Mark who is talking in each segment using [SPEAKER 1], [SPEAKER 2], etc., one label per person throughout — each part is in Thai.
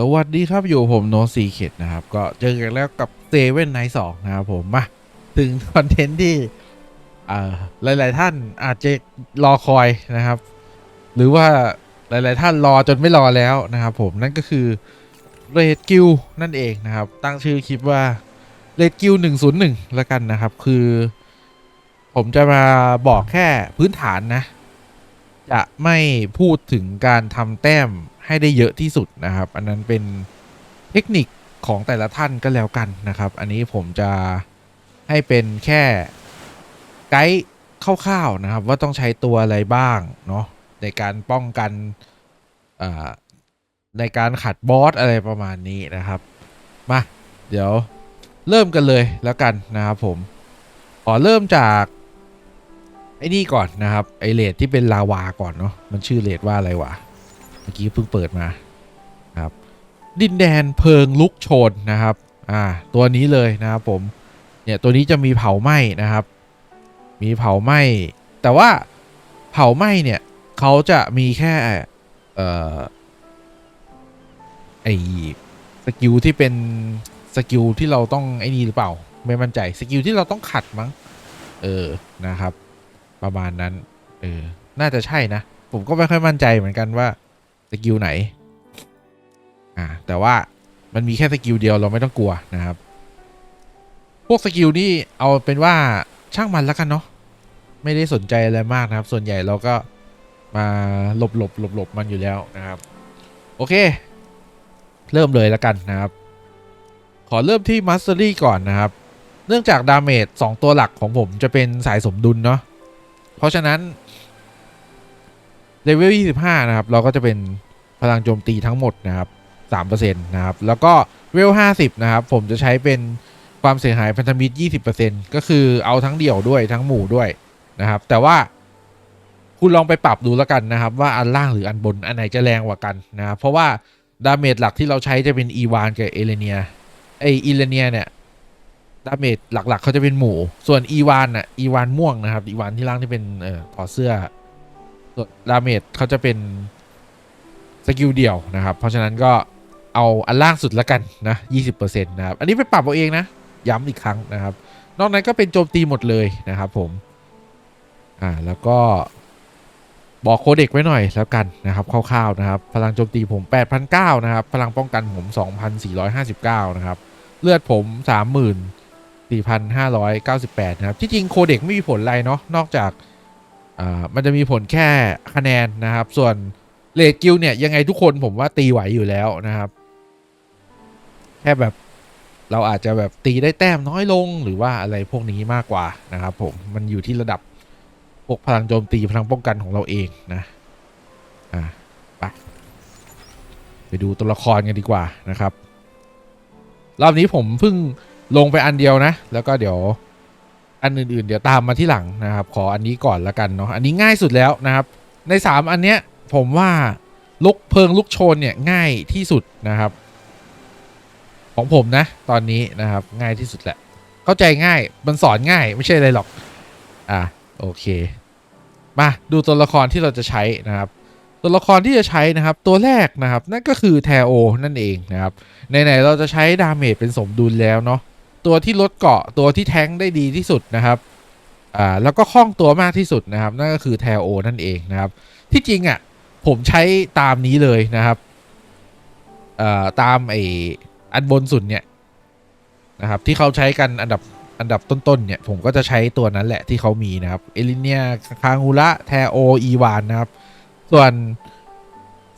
[SPEAKER 1] สวัสดีครับอยู่ผมโนซีเขตนะครับ ก็เจอกันแล้วกับเซเว่นไนสองนะครับผมมาถึงคอนเทนต์ที่เอ่อหลาย ๆ ท่านอาจจะรอคอยนะครับ หรือว่าหลาย ๆ ท่านรอจนไม่รอแล้วนะครับผมนั่นก็คือเรดกิลนั่นเองนะครับ ตั้งชื่อคลิปว่าเรดกิลหนึ่งศูนย์หนึ่งแล้วกันนะครับ คือ ผมจะมาบอกแค่พื้นฐานนะ จะไม่พูดถึงการทำแต้ม ให้ได้เยอะที่สุดนะครับ อันนั้นเป็นเทคนิคของแต่ละท่านก็แล้วกันนะครับ อันนี้ผมจะให้เป็นแค่ไกด์คร่าวๆนะครับ ว่าต้องใช้ตัวอะไรบ้างเนาะในการป้องกันในการขัดบอสอะไรประมาณนี้นะครับ มา เดี๋ยวเริ่มกันเลยแล้วกันนะครับผม ขอเริ่มจากไอ้นี่ก่อนนะครับ ไอเลดที่เป็นลาวาก่อนเนาะมันชื่อเลดว่าอะไรวะ มื่อกี้เพิ่งเปิดมาครับ ดินแดนเพลิงลุกโชนนะครับอ่าตัวนี้เลยนะครับผมเนี่ยตัวนี้จะมีเผาไหม้นะครับ มีเผาไหม้แต่ว่าเผาไหม้เนี่ยเขาจะมีแค่เอ่อไอสกิลที่เป็นสกิลที่เราต้องไอ้นี่หรือเปล่า ไม่มั่นใจสกิลที่เราต้องขัดมั้งเออนะครับ ประมาณนั้นเออน่าจะใช่นะ ผมก็ไม่ค่อยมั่นใจเหมือนกันว่า สกิลไหน อ่า แต่ว่ามันมีแค่สกิลเดียวเราไม่ต้องกลัวนะครับ พวกสกิลนี่เอาเป็นว่าช่างมันแล้วกันเนาะ ไม่ได้สนใจอะไรมากนะครับ ส่วนใหญ่เราก็มาหลบหลบหลบหลบมันอยู่แล้วนะครับ โอเค เริ่มเลยแล้วกันนะครับ ขอเริ่มที่ Mastery ก่อนนะครับ เนื่องจากดาเมจ2ตัวหลักของผมจะเป็นสายสมดุลเนาะ เพราะฉะนั้น เลเวล 25 นะครับ เราก็จะเป็นพลังโจมตีทั้งหมดนะครับ 3%นะครับ แล้วก็เลเวล 50 นะครับ ผมจะใช้เป็นความเสียหายพันธมิตร 20%ก็คือเอาทั้งเดี่ยวด้วยทั้งหมู่ด้วยนะครับ แต่ว่าคุณลองไปปรับดูแล้วกันนะครับ ว่าอันล่างหรืออันบนอันไหนจะแรงกว่ากันนะครับเพราะว่าดาเมจหลักที่เราใช้จะเป็นอีวานกับเอเลเนียไอเอเลเนียเนี่ยดาเมจหลักๆเขาจะเป็นหมู่ส่วนอีวานอะอีวานม่วงนะครับอีวานที่ล่างที่เป็นเอ่อถอดเสื้อ ส่วนดาเมจเขาจะเป็นสกิลเดี่ยวนะครับ เพราะฉะนั้นก็เอาอันล่างสุดละกันนะ20%นะครับ อันนี้ไปปรับเอาเองนะ ย้ำอีกครั้งนะครับ นอกนั้นก็เป็นโจมตีหมดเลยนะครับผม อ่าแล้วก็บอกโคเด็กไว้หน่อยแล้วกันนะครับคร่าวๆนะครับ พลังโจมตีผม 8,900นะครับ พลังป้องกันผม 2,459 นะครับ เลือดผม 30,000 4,598 นะครับ ที่จริงโคเด็กไม่มีผลอะไรเนาะนอกจาก มันจะมีผลแค่คะแนนนะครับ ส่วนเลดกิลเนี่ยยังไงทุกคนผมว่าตีไหวอยู่แล้วนะครับ แค่แบบเราอาจจะแบบตีได้แต้มน้อยลงหรือว่าอะไรพวกนี้มากกว่านะครับ ผมมันอยู่ที่ระดับพวกพลังโจมตีพลังป้องกันของเราเองนะอ่าไปไปดูตัวละครกันดีกว่านะครับ รอบนี้ผมเพิ่งลงไปอันเดียวนะ แล้วก็เดี๋ยว อันอื่นๆ เดี๋ยวตามมาที่หลังนะครับ ขออันนี้ก่อนละกันเนาะอันนี้ง่ายสุดแล้วนะครับ ใน 3 อันเนี้ยผมว่าลุกเพลิงลุกโชนเนี่ยง่ายที่สุดนะครับ ของผมนะ ตอนนี้นะครับง่ายที่สุดแหละ เข้าใจง่ายมันสอนง่ายไม่ใช่อะไรหรอกอะโอเค มาดูตัวละครที่เราจะใช้นะครับ ตัวละครที่จะใช้นะครับ ตัวแรกนะครับ นั่นก็คือแทโอนั่นเองนะครับไหนๆเราจะใช้ดาเมจเป็นสมดุลแล้วเนาะ ตัวที่ลดเกาะตัวที่แท้งได้ดีที่สุดนะครับอ่าแล้วก็คล่องตัวมากที่สุดนะครับ นั่นก็คือแทโอนั่นเองนะครับ ที่จริงอะ่ะผมใช้ตามนี้เลยนะครับเอ่อตามไออันบนสุดเนี่ยนะครับ ที่เขาใช้กันอันดับอันดับต้นๆเนี่ย ผมก็จะใช้ตัวนั้นแหละที่เขามีนะครับ เอลิเนียคางูระแทโออีวานนะครับ ส่วน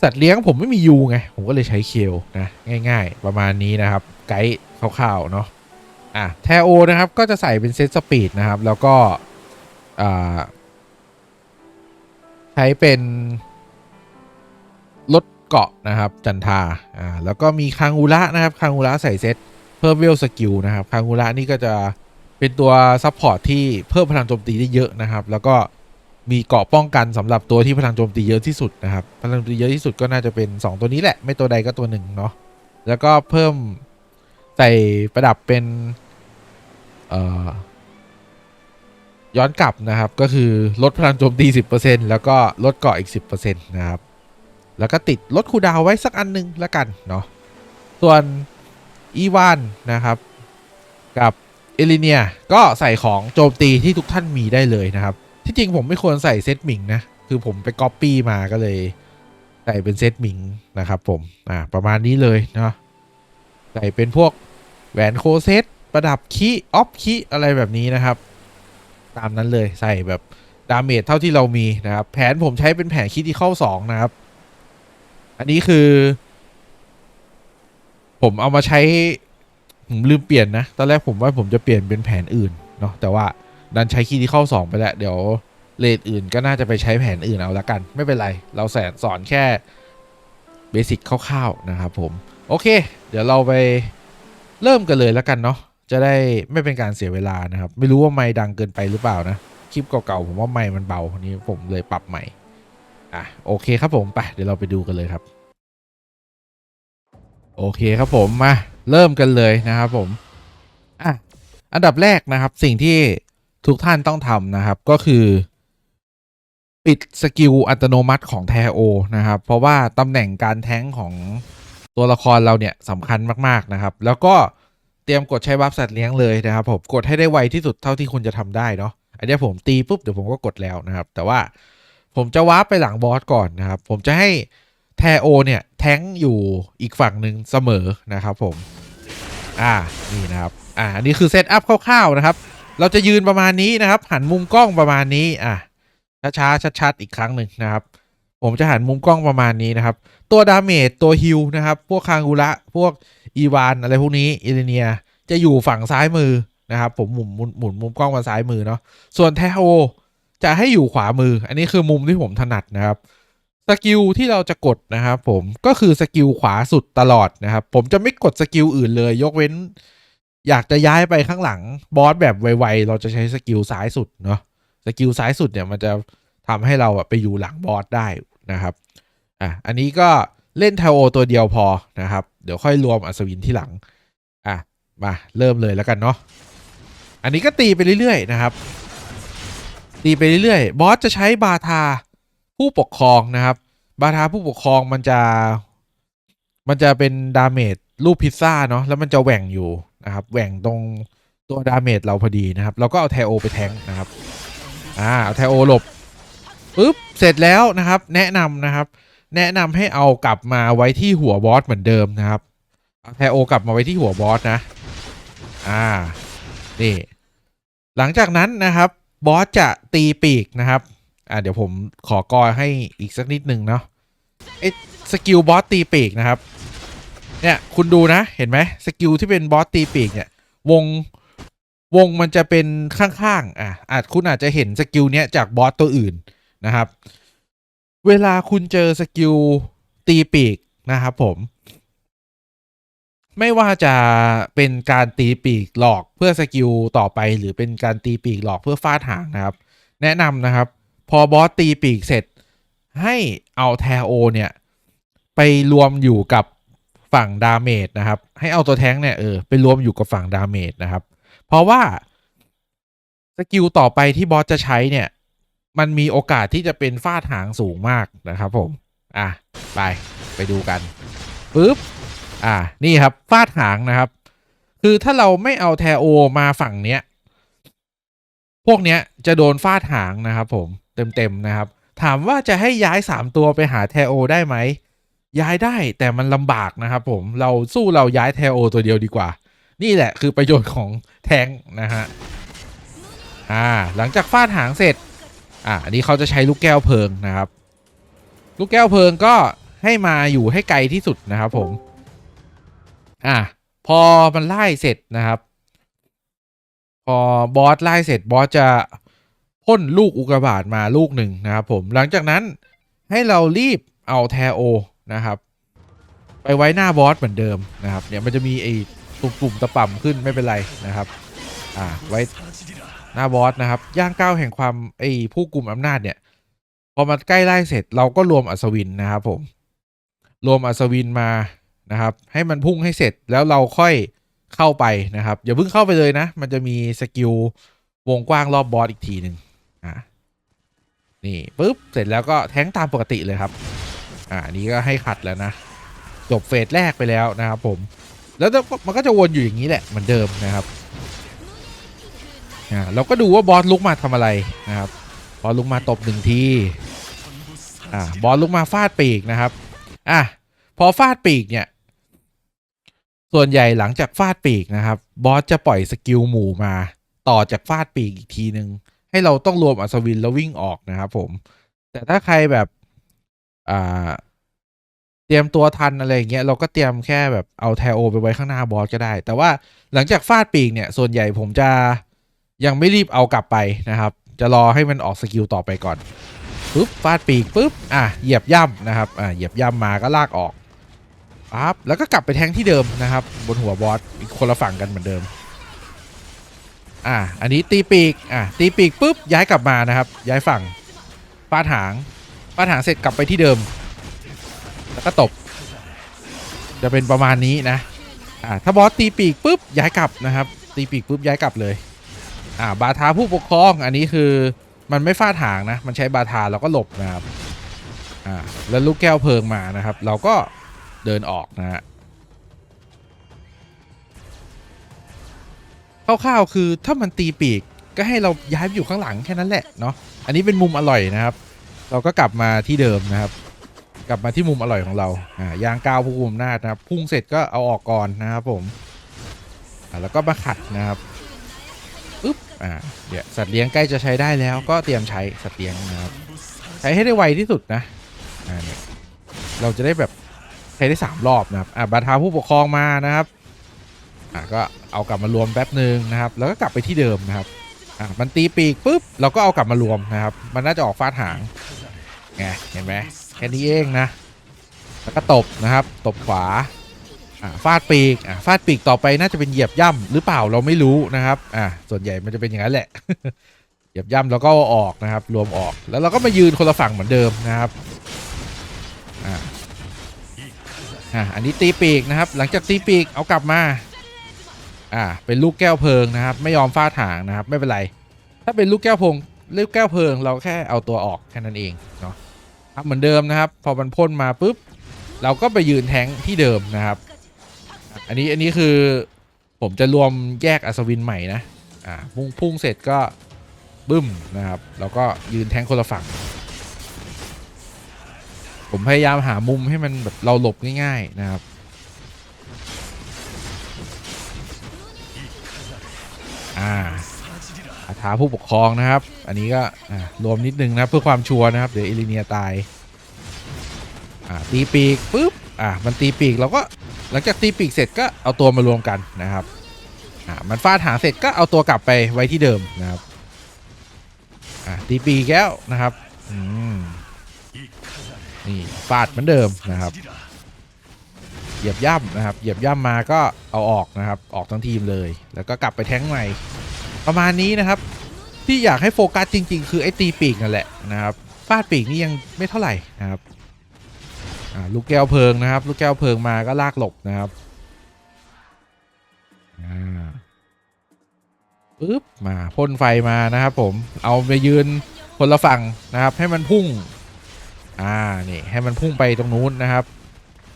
[SPEAKER 1] สัตว์เลี้ยงผมไม่มียูไง ผมก็เลยใช้เคลนะ ง่าย ๆ ประมาณนี้นะครับ ไกด์คร่าวๆเนาะ อะแทโอนะครับก็จะใส่เป็นเซตสปีดนะครับ แล้วก็ใช้เป็นลดเกาะนะครับจันทาอ่าแล้วก็มีคางอุระนะครับคางอุระใส่เซตเพิ่มเวลสกิลนะครับคางอุระนี่ก็จะเป็นตัวซัพพอร์ตที่เพิ่มพลังโจมตีได้เยอะนะครับ แล้วก็มีเกาะป้องกันสำหรับตัวที่พลังโจมตีเยอะที่สุดนะครับ พลังโจมตีเยอะที่สุดก็น่าจะเป็น 2 ตัวนี้แหละ ไม่ตัวใดก็ตัวหนึ่งเนาะ แล้วก็เพิ่มใส่ประดับเป็น ย้อนกลับนะครับก็คือลดพลังโจมตี 10%แล้วก็ลดเกาะอีก 10%นะครับแล้วก็ติดลดคูดาวไว้สักอันหนึงแล้วกันเนาะส่วนอีวานนะครับ กับเอลิเนียก็ใส่ของโจมตีที่ทุกท่านมีได้เลยนะครับ ที่จริงผมไม่ควรใส่เซตหมิงนะ คือผมไปก๊อปปี้มาก็เลยใส่เป็นเซตหมิงนะครับผม อ่า ประมาณนี้เลยเนาะใส่เป็นพวกแหวนโคเซต ประดับคีออฟคีอะไรแบบนี้นะครับ ตามนั้นเลยใส่แบบดาเมจเท่าที่เรามีนะครับ แผนผมใช้เป็นแผนคิดที่เข้าสองนะครับ อันนี้คือ ผมเอามาใช้ ผมลืมเปลี่ยนนะ ตอนแรกผมว่าผมจะเปลี่ยนเป็นแผนอื่นเนาะแต่ว่าดันใช้คีย์ที่เข้าสองไปแล้ว เดี๋ยวเลทอื่นก็น่าจะไปใช้แผนอื่นเอาละกัน ไม่เป็นไร เราแสนสอนแค่เบสิกคร่าวๆนะครับผม โอเค เดี๋ยวเราไปเริ่มกันเลยแล้วกันเนาะ จะได้ไม่เป็นการเสียเวลานะครับ ไม่รู้ว่าไมค์ดังเกินไปหรือเปล่านะ คลิปเก่าๆผมว่าไมค์มันเบาอันนี้ผมเลยปรับใหม่ อะโอเคครับผมไปเดี๋ยวเราไปดูกันเลยครับ โอเคครับผมมาเริ่มกันเลยนะครับผมอะอันดับแรกนะครับสิ่งที่ทุกท่านต้องทำนะครับก็คือ ปิดสกิลอัตโนมัติของแทโอนะครับ เพราะว่าตำแหน่งการแท้งของตัวละครเราเนี่ยสำคัญมากๆนะครับ แล้วก็ เตรียมกดใช้บัฟสัตว์เลี้ยงเลยนะครับผมกดให้ได้ไวที่สุดเท่าที่คุณจะทำได้เนาะอันนี้ผมตีปุ๊บเดี๋ยวผมก็กดแล้วนะครับ แต่ว่าผมจะวาร์ปไปหลังบอสก่อนนะครับ ผมจะให้แทโอเนี่ยแท้งอยู่อีกฝั่งหนึ่งเสมอนะครับผม อ่านี่นะครับ อ่าอันนี้คือเซตอัพคร่าวๆนะครับ เราจะยืนประมาณนี้นะครับ หันมุมกล้องประมาณนี้อะช้าๆชัดๆอีกครั้งหนึ่งนะครับ ผมจะหันมุมกล้องประมาณนี้นะครับ ตัวดาเมจตัวฮิลนะครับ พวกคางกุระพวก อีวานอะไรพวกนี้อิเลเนียจะอยู่ฝั่งซ้ายมือนะครับ ผมหมุนหมุนหมุนมุมกล้องมาซ้ายมือเนาะส่วนแทโอจะให้อยู่ขวามือ อันนี้คือมุมที่ผมถนัดนะครับสกิลที่เราจะกดนะครับผมก็คือสกิลขวาสุดตลอดนะครับ ผมจะไม่กดสกิลอื่นเลย ยกเว้น อยากจะย้ายไปข้างหลังบอสแบบไวๆเราจะใช้สกิลซ้ายสุดเนาะสกิลซ้ายสุดเนี่ยมันจะทำให้เราไปอยู่หลังบอสได้นะครับอะอันนี้ก็ เล่นเทโอตัวเดียวพอนะครับ เดี๋ยวค่อยรวมอัศวินที่หลัง อะ มาเริ่มเลยแล้วกันเนาะ อันนี้ก็ตีไปเรื่อยๆนะครับ ตีไปเรื่อยๆ บอสจะใช้บาทาผู้ปกครองนะครับ บาทาผู้ปกครองมันจะ มันจะเป็นดาเมจรูปพิซซ่าเนาะ แล้วมันจะแหว่งอยู่นะครับ แหว่งตรงตัวดาเมจเราพอดีนะครับ เราก็เอาแทโอไปแทงนะครับ อ่า เอาแทโอหลบปุ๊บ เสร็จแล้วนะครับ แนะนำนะครับ แนะนำให้เอากลับมาไว้ที่หัวบอสเหมือนเดิมนะครับเอาแทโอกลับมาไว้ที่หัวบอสนะ อ่านี่หลังจากนั้นนะครับบอสจะตีปีกนะครับ อ่าเดี๋ยวผมขอกอให้อีกสักนิดนึงเนาะไอ้สกิลบอสตีปีกนะครับ เนี่ยคุณดูนะเห็นไหมสกิลที่เป็นบอสตีปีกเนี่ยวงวงมันจะเป็นข้างๆ อะอาจคุณอาจจะเห็นสกิลเนี้ยจากบอสตัวอื่นนะครับ เวลาคุณเจอสกิลตีปีกนะครับผม ไม่ว่าจะเป็นการตีปีกหลอกเพื่อสกิลต่อไป หรือเป็นการตีปีกหลอกเพื่อฟาดหางนะครับ แนะนำนะครับ พอบอสตีปีกเสร็จ ให้เอาแทโอเนี่ย ไปรวมอยู่กับฝั่งดาเมจนะครับ ให้เอาตัวแท้งเนี่ยเออไปรวมอยู่กับฝั่งดาเมจนะครับ เพราะว่าสกิลต่อไปที่บอสจะใช้เนี่ย มันมีโอกาสที่จะเป็นฟาดหางสูงมากนะครับผม อะ ไป ไปดูกันปึ๊บ อ่านี่ครับ ฟาดหางนะครับ คือถ้าเราไม่เอาแทโอมาฝั่งเนี้ย พวกเนี้ยจะโดนฟาดหางนะครับผม เต็มๆนะครับ ถามว่าจะให้ย้าย 3 ตัวไปหาแทโอได้ไหม ย้ายได้แต่มันลำบากนะครับผม เราสู้เราย้ายแทโอตัวเดียวดีกว่า นี่แหละคือประโยชน์ของแทงนะฮะ อ่า หลังจากฟาดหางเสร็จ อ่าอันนี้เขาจะใช้ลูกแก้วเพลิงนะครับ ลูกแก้วเพลิงก็ให้มาอยู่ให้ไกลที่สุดนะครับผม อะพอมันไล่เสร็จนะครับ พอบอสไล่เสร็จบอสจะพ่นลูกอุกกาบาตมาลูกหนึ่งนะครับผมหลังจากนั้นให้เรารีบเอาแทโอนะครับ ไปไว้หน้าบอสเหมือนเดิมนะครับ เนี่ยมันจะมีไอ้ปุ่มๆตะป่ำขึ้นไม่เป็นไรนะครับ อ่าไว้หน้าบอสนะครับ ย่างก้าวแห่งความไอ้ผู้กลุ่มอำนาจเนี่ย พอมันใกล้ไล่เสร็จเราก็รวมอัศวินนะครับผม รวมอัศวินมานะครับ ให้มันพุ่งให้เสร็จแล้วเราค่อยเข้าไปนะครับ อย่าเพิ่งเข้าไปเลยนะ มันจะมีสกิลวงกว้างรอบบอสอีกทีหนึ่งอ่านี่ปุ๊บเสร็จแล้วก็แทงตามปกติเลยครับ อ่าอันนี้ก็ให้ขัดแล้วนะ จบเฟสแรกไปแล้วนะครับผม แล้วมันก็จะวนอยู่อย่างนี้แหละเหมือนเดิมนะครับ อ่าเราก็ดูว่าบอสลุกมาทำอะไรนะครับบอสลุกมาตบหนึ่งทีอ่าบอสลุกมาฟาดปีกนะครับอะพอฟาดปีกเนี่ย ส่วนใหญ่หลังจากฟาดปีกนะครับ บอสจะปล่อยสกิลหมู่มา ต่อจากฟาดปีกอีกทีนึง ให้เราต้องรวมอัศวินแล้ววิ่งออกนะครับผม แต่ถ้าใครแบบอ่าเตรียมตัวทันอะไรอย่างเงี้ยเราก็เตรียมแค่แบบเอาแทโอไปไว้ข้างหน้าบอสก็ได้ แต่ว่าหลังจากฟาดปีกเนี่ย ส่วนใหญ่ผมจะ ยังไม่รีบเอากลับไปนะครับ จะรอให้มันออกสกิลต่อไปก่อนปุ๊บฟาดปีกปุ๊บอะเหยียบย่ำนะครับอะเหยียบย่ำมาก็ลากออกปั๊บแล้วก็กลับไปแทงที่เดิมนะครับ บนหัวบอสอีกคนละฝั่งกันเหมือนเดิมอะอันนี้ตีปีกอะตีปีกปุ๊บย้ายกลับมานะครับ ย้ายฝั่งฟาดหางฟาดหางเสร็จกลับไปที่เดิม แล้วก็ตบ จะเป็นประมาณนี้นะอ่าถ้าบอสตีปีกปุ๊บย้ายกลับนะครับ ตีปีกปุ๊บย้ายกลับเลย อ่าบาทาผู้ปกครองอันนี้คือมันไม่ฟาดหางนะ มันใช้บาทาเราก็หลบนะครับอ่าแล้วลูกแก้วเพลิงมานะครับ เราก็เดินออกนะฮะคร่าวๆคือถ้ามันตีปีกก็ให้เราย้ายไปอยู่ข้างหลังแค่นั้นแหละเนาะอันนี้เป็นมุมอร่อยนะครับ เราก็กลับมาที่เดิมนะครับ กลับมาที่มุมอร่อยของเราอ่ายางกาวผู้คุมอำนานะครับ พุ่งเสร็จก็เอาออกก่อนนะครับผมอ่าแล้วก็มาขัดนะครับ อ่าเดี๋ยวสัตว์เลี้ยงใกล้จะใช้ได้แล้วก็เตรียมใช้สัตว์เลี้ยงนะครับใช้ให้ได้ไวที่สุดนะอ่าเนี่ยเราจะได้แบบใช้ได้สามรอบนะครับอ่าบาทาผู้ปกครองมานะครับอ่าก็เอากลับมารวมแป๊บหนึ่งนะครับ แล้วก็กลับไปที่เดิมนะครับอ่ามันตีปีกปุ๊บเราก็เอากลับมารวมนะครับ มันน่าจะออกฟาดหางไงเห็นไหมแค่นี้เองนะแล้วก็ตบนะครับ ตบขวา ฟาดปีกฟาดปีกต่อไปน่าจะเป็นเหยียบย่ำหรือเปล่าเราไม่รู้นะครับอ่าส่วนใหญ่มันจะเป็นอย่างนั้นแหละ เหยียบย่ำแล้วก็อออกนะครับ รวมออกแล้วเราก็มายืนคนละฝั่งเหมือนเดิมนะครับอ่าอ่าอันนี้ตีปีกนะครับ หลังจากตีปีกเอากลับมาอ่าเป็นลูกแก้วเพลิงนะครับ ไม่ยอมฟาดหางนะครับ ไม่เป็นไร ถ้าเป็นลูกแก้วพงลูกแก้วเพลิง เราแค่เอาตัวออกแค่นั้นเองเนาะครับเหมือนเดิมนะครับ พอมันพ่นมาปุ๊บเราก็ไปยืนแทงที่เดิมนะครับ อันนี้อันนี้คือผมจะรวมแยกอัศวินใหม่นะ อ่าพุ่งพุ่งเสร็จก็บึ้มนะครับ แล้วก็ยืนแทงคนละฝั่ง ผมพยายามหามุมให้มันแบบเราหลบง่ายๆนะครับ อ่าคาถาผู้ปกครองนะครับ อันนี้ก็รวมนิดนึงนะเพื่อความชัวร์นะครับ เดี๋ยวเอลิเนียตาย อ่าตีปีกปุ๊บ อ่ามันตีปีกเราก็ หลังจากตีปีกเสร็จก็เอาตัวมารวมกันนะครับอ่ามันฟาดหางเสร็จก็เอาตัวกลับไปไว้ที่เดิมนะครับอ่าตีปีกแก้วนะครับอืมนี่ฟาดเหมือนเดิมนะครับ เหยียบย่ำนะครับ เหยียบย่ำมาก็เอาออกนะครับ ออกทั้งทีมเลย แล้วก็กลับไปแท้งใหม่ประมาณนี้นะครับ ที่อยากให้โฟกัสจริง ๆ คือไอ้ตีปีกนั่นแหละนะครับฟาดปีกนี่ยังไม่เท่าไหร่นะครับ ลูกแก้วเพลิงนะครับ ลูกแก้วเพลิงมาก็ลากหลบนะครับปึ๊บมาพ่นไฟมานะครับผมเอาไปยืนคนละฝั่งนะครับ ให้มันพุ่ง อ่านี่ให้มันพุ่งไปตรงนู้นนะครับ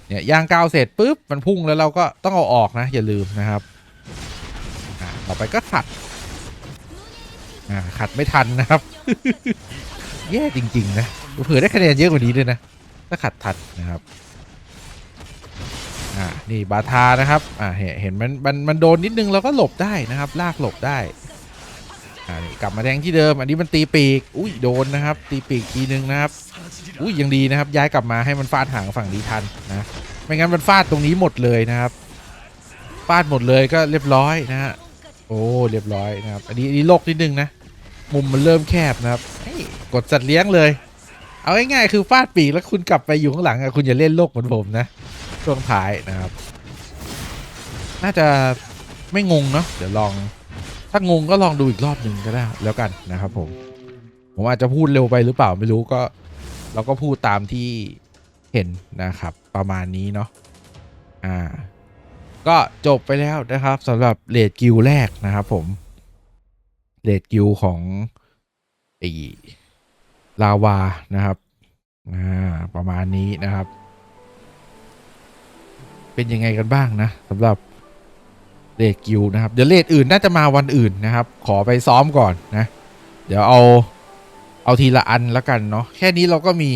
[SPEAKER 1] เนี่ยย่างก้าวเสร็จปุ๊บมันพุ่งแล้วเราก็ต้องเอาออกนะ อย่าลืมนะครับอ่าต่อไปก็ขัด อ่าขัดไม่ทันนะครับ แย่จริง ๆ นะเผื่อได้คะแนนเยอะกว่านี้ด้วยนะ ถ้าขัดทันนะครับอ่านี่บาทานะครับอ่าเห็นเห็นมันมันมันโดนนิดนึงเราก็หลบได้นะครับ ลากหลบได้อ่านี่กลับมาแทงที่เดิม อันนี้มันตีปีกอุ้ยโดนนะครับ ตีปีกทีนึงนะครับอุ้ยยังดีนะครับ ย้ายกลับมาให้มันฟาดหางฝั่งนี้ทันนะไม่งั้นมันฟาดตรงนี้หมดเลยนะครับฟาดหมดเลยก็เรียบร้อยนะฮะโอ้เรียบร้อยนะครับ อันนี้อันนี้โลกนิดนึงนะมุมมันเริ่มแคบนะครับกดสัตว์เลี้ยงเลย เอาง่ายๆคือฟาดปีกแล้วคุณกลับไปอยู่ข้างหลังอะคุณอย่าเล่นโลกเหมือนผมนะช่วงท้ายนะครับ น่าจะไม่งงเนาะเดี๋ยวลอง ถ้างงก็ลองดูอีกรอบหนึ่งก็ได้แล้วกันนะครับผม ผมอาจจะพูดเร็วไปหรือเปล่าไม่รู้ก็ เราก็พูดตามที่เห็นนะครับ ประมาณนี้เนาะอ่า ก็จบไปแล้วนะครับสำหรับเลดกิลแรกนะครับผมเลดกิลของไอ้ ลาวานะครับประมาณนี้นะครับ เป็นยังไงกันบ้างนะสำหรับเลดกิวนะครับ เดี๋ยวเลดอื่นน่าจะมาวันอื่นนะครับ ขอไปซ้อมก่อนนะ เดี๋ยวเอาเอาทีละอันแล้วกันเนาะแค่นี้เราก็มี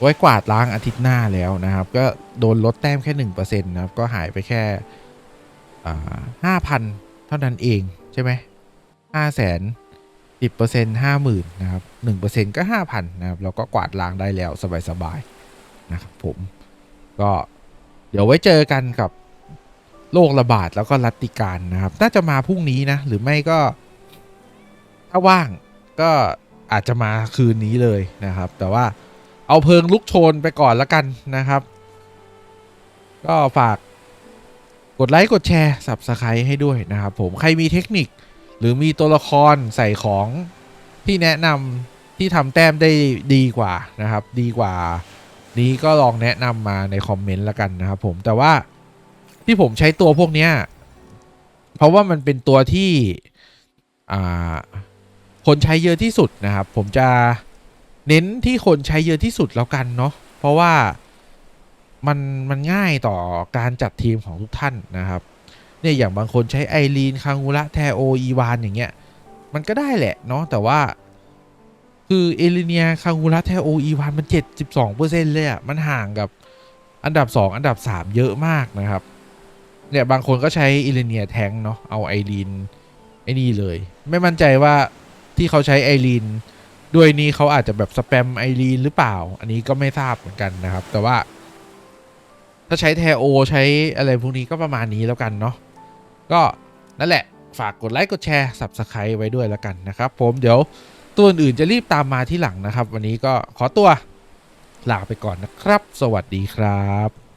[SPEAKER 1] ไว้กวาดล้างอาทิตย์หน้าแล้วนะครับ ก็โดนลดแต้มแค่หนึ่งเปอร์เซ็นต์นะครับ ก็หายไปแค่ห้าพันเท่านั้นเองใช่ไหมห้าแสน สิบเปอร์เซ็นต์ห้าหมื่นนะครับหนึ่งเปอร์เซ็นต์ก็ห้าพันนะครับเราก็กวาดล้างได้แล้วสบายๆนะครับผมก็เดี๋ยวไว้เจอกันกับโรคระบาดแล้วก็รัตติการนะครับ น่าจะมาพรุ่งนี้นะ หรือไม่ก็ ถ้าว่างก็อาจจะมาคืนนี้เลยนะครับ แต่ว่าเอาเพลิงลุกโชนไปก่อนละกันนะครับ ก็ฝากกดไลค์กดแชร์สับสไครให้ด้วยนะครับผมใครมีเทคนิค หรือมีตัวละครใส่ของที่แนะนำที่ทำแต้มได้ดีกว่านะครับ ดีกว่า นี้ก็ลองแนะนำมาในคอมเมนต์ละกันนะครับผมแต่ว่าที่ผมใช้ตัวพวกเนี้ยเพราะว่ามันเป็นตัวที่คนใช้เยอะที่สุดนะครับ ผมจะเน้นที่คนใช้เยอะที่สุดแล้วกันเนาะเพราะว่ามันมันง่ายต่อการจัดทีมของทุกท่านนะครับ เนี่ยอย่างบางคนใช้ไอรีนคางูระแทโออีวานอย่างเงี้ยมันก็ได้แหละเนาะแต่ว่า คือเอลิเนียคางูระแทโออีวานมัน 72%เลยอะ่ะมันห่างกับอันดับ 2 อันดับ 3 เยอะมากนะครับเนี่ยบางคนก็ใช้เอลิเนียแทงเนาะเอาไอรีนไอ้นี่เลย ไม่มั่นใจว่าที่เขาใช้ไอรีนด้วยนี้เขาอาจจะแบบสแปมไอรีนหรือเปล่า อันนี้ก็ไม่ทราบเหมือนกันนะครับ แต่ว่าถ้าใช้แทโอใช้อะไรพวกนี้ก็ประมาณนี้แล้วกันเนาะ ก็นั่นแหละฝากกดไลค์กดแชร์ Subscribe ไว้ด้วยแล้วกันนะครับผมเดี๋ยวตัวอื่นจะรีบตามมาที่หลังนะครับ วันนี้ก็ขอตัวลาไปก่อนนะครับ สวัสดีครับ